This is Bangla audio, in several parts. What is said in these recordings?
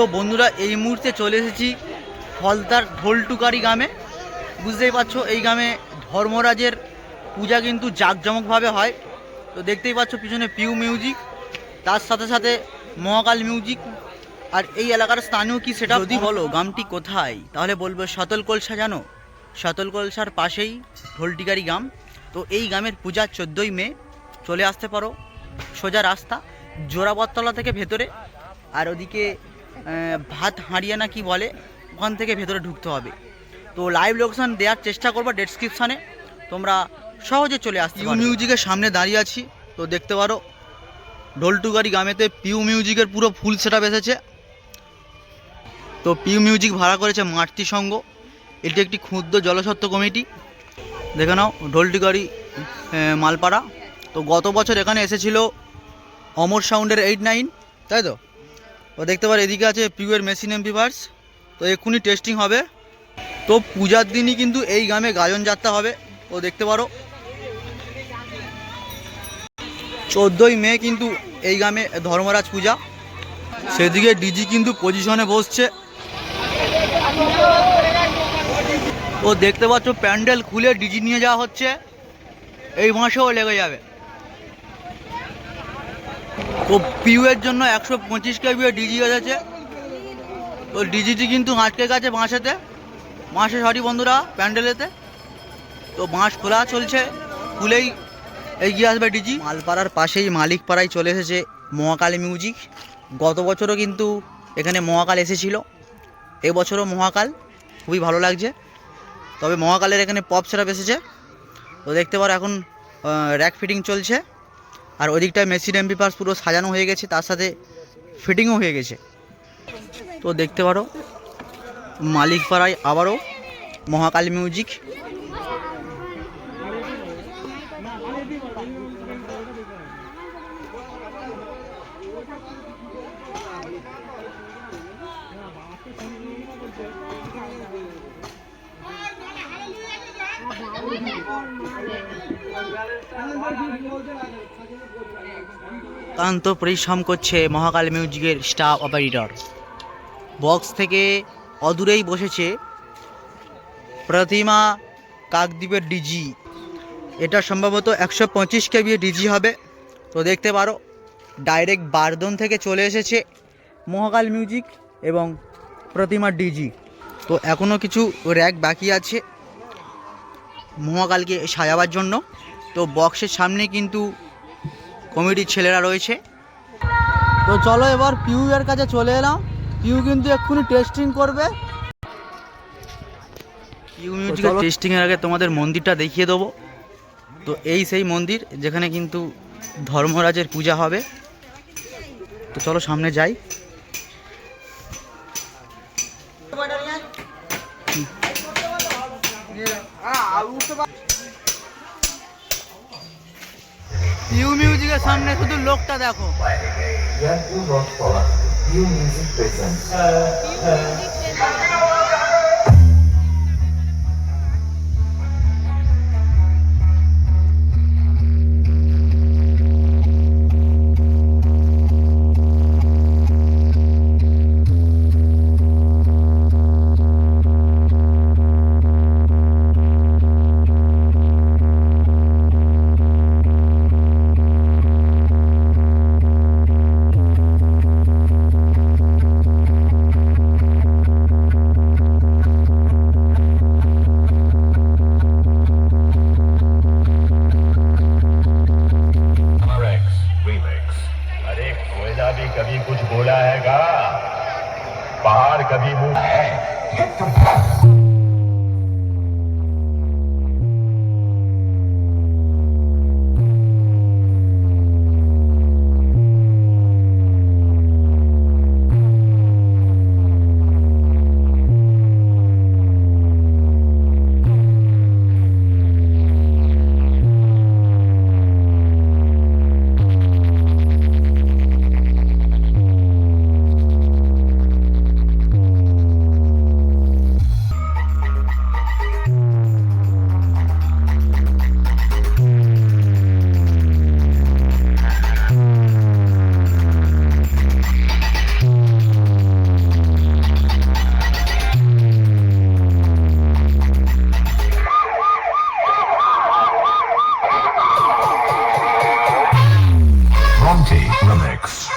তো বন্ধুরা, এই মুহূর্তে চলে এসেছি ফলতার ঢোলটুকারি গ্রামে। বুঝতেই পারছ, এই গ্রামে ধর্মরাজের পূজা কিন্তু জাঁকজমকভাবে হয়। তো দেখতেই পাচ্ছ, পিছনে পিউ মিউজিক, তার সাথে সাথে মহাকাল মিউজিক। আর এই এলাকার স্থানীয় কি সেটা যদি বলো, গ্রামটি কোথায়? তাহলে বলব শতল কলসা, জানো? শতল কলসার পাশেই ঢোলটিকারি গ্রাম। তো এই গ্রামের পূজা চোদ্দোই মে, চলে আসতে পারো। সোজা রাস্তা জোড়াবতলা থেকে ভেতরে। আর ওদিকে ভাত হাঁড়িয়া না কি বলে ওখান থেকে ভেতরে ঢুকতে হবে। তো লাইভ লোকেশন দেওয়ার চেষ্টা করব ডেসক্রিপশানে তোমরা সহজে চলে আসতে পিউ মিউজিকের সামনে দাঁড়িয়ে আছি তো দেখতে পারো ঢোলটুগারি গ্রামেতে পিউ মিউজিকের পুরো ফুল সেট এসেছে। তো পিউ মিউজিক ভাড়া করেছে মাতৃ সংঘ এটি একটি ক্ষুদ্র জলসত্ত্ব কমিটি। দেখে নাও ঢোলটুগারি মালপাড়া। তো গত বছর এখানে এসেছিল অমর সাউন্ডের এইট নাইন তাই তো? ও দেখতে পারো, এদিকে আছে পিউয়ের মেশিন এমপিভার্স তো এক্ষুনি টেস্টিং হবে। তো পূজার দিনই কিন্তু এই গ্রামে গাজন যাত্রা হবে, ও দেখতে পারো। চোদ্দোই মে কিন্তু এই গ্রামে ধর্মরাজ পূজা, সেদিকে ডিজি কিন্তু পজিশনে বসছে। ও দেখতে পাচ্ছ, প্যান্ডেল খুলে ডিজি নিয়ে যাওয়া হচ্ছে, এই মাসেও লেগে যাবে। পিউয়ের জন্য একশো পঁচিশ কেবি ডিজি এসেছে তো ডিজিটি কিন্তু আটকে গেছে বাঁশেতে। বাঁশে সরি বন্ধুরা, প্যান্ডেলেতে। তো বাঁশ খোলা চলছে, খুলেই এগিয়ে আসবে ডিজি মালপাড়ার পাশেই মালিকপাড়ায় চলে এসেছে মহাকালী মিউজিক। গত বছরও কিন্তু এখানে মহাকাল এসেছিল। এবছরও মহাকাল, খুবই ভালো লাগছে। তবে মহাকালের এখানে পপ সেরাপ এসেছে। তো দেখতে পারো এখন র্যাক ফিটিং চলছে। আর ওদিকটায় মেসিন এমপি পাস পুরো সাজানো হয়ে গেছে, তার সাথে ফিটিংও হয়ে গেছে। তো দেখতে পারো মালিকপাড়ায় আবারও মহাকালী মিউজিক কান্ত পরিশ্রম করছে মহাকাল মিউজিকের স্টাফ অপারেটর। বক্স থেকে অদূরেই বসেছে প্রতিমা কাকদ্বীপের ডিজি এটা সম্ভবত একশো পঁচিশ কেবি ডিজি হবে। তো দেখতে পারো ডাইরেক্ট বারদন থেকে চলে এসেছে মহাকাল মিউজিক এবং প্রতিমা ডিজি তো এখনও কিছু র্যাক বাকি আছে মহাকালকে সাজাবার জন্য। তো বক্সের সামনে কিন্তু কমিটির ছেলেরা রয়েছে। তো চলো এবার পিউ এর কাছে চলে এলাম। পিউ কিন্তু এক্ষুনি টেস্টিং করবে। পিউ মিউজিকের টেস্টিং এর আগে তোমাদের মন্দিরটা দেখিয়ে দেবো। তো এই সেই মন্দির যেখানে কিন্তু ধর্মরাজের পূজা হবে। তো চলো সামনে যাই। মিউজিকের সামনে শুধু লোকটা দেখো। Yan है Remix.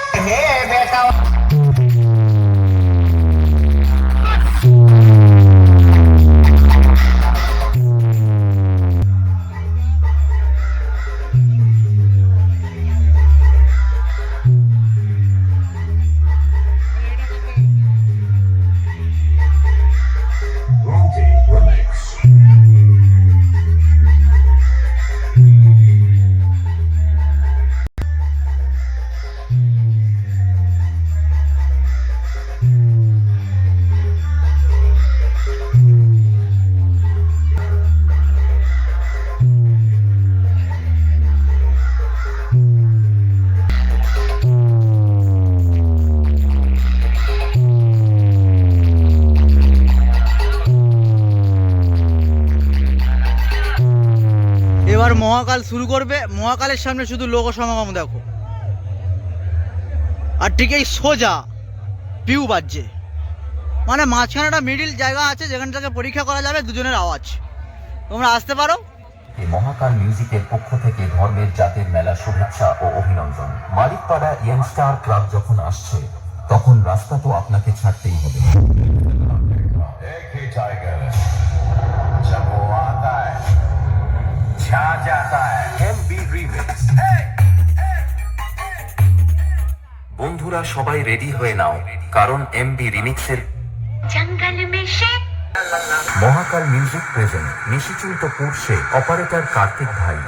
মহাকাল শুরু করবে মহাকালের সামনে শুধু লোক সমাগম দেখো। আর ঠিক এই সোজা পিউ বাজছে। মানে মাঝখানে একটা মিডিল জায়গা আছে যেখান থেকে পরীক্ষা করা যাবে দুজনের আওয়াজ। তোমরা আসতে পারো। এই মহাকাল মিউজিকের পক্ষ থেকে ধর্মের জাতের মেলা শুভেচ্ছা ও অভিনন্দন। মালিকপাড়া ইয়াংস্টার ক্লাব যখন আসছে তখন রাস্তা তো আপনাকে ছাড়তেই হবে। छा जाता है এমবি রিমিক্স বন্ধুরা সবাই রেডি হয়ে নাও কারণ এমবি রিমিক্সের जंगल में शेर মহাকাল মিউজিক প্রেজেন্ট নিশিচুন্ত পুরুষে অপারেটর কার্তিক ভাই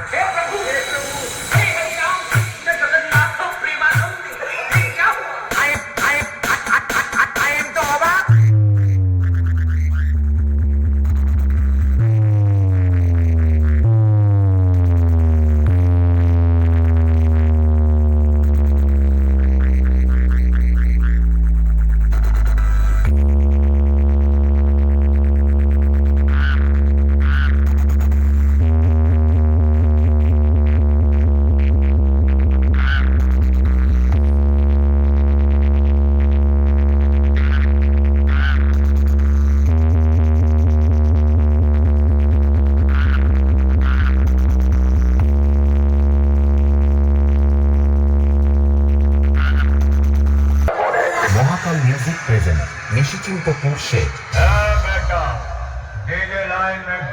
से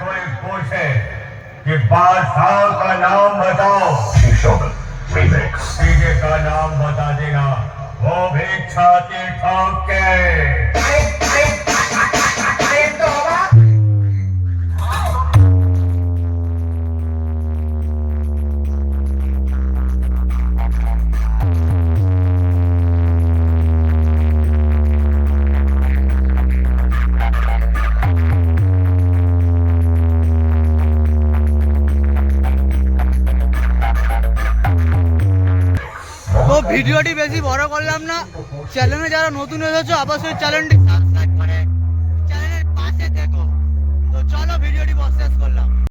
कोई पूछे बादशाह का नाम बताओ। का नाम बता देना वो भी छाती ठोक के। ভিডিওটি বেশি বড় করলাম না। চ্যানেলে যারা নতুন এসেছ অবশ্যই চ্যানেলটি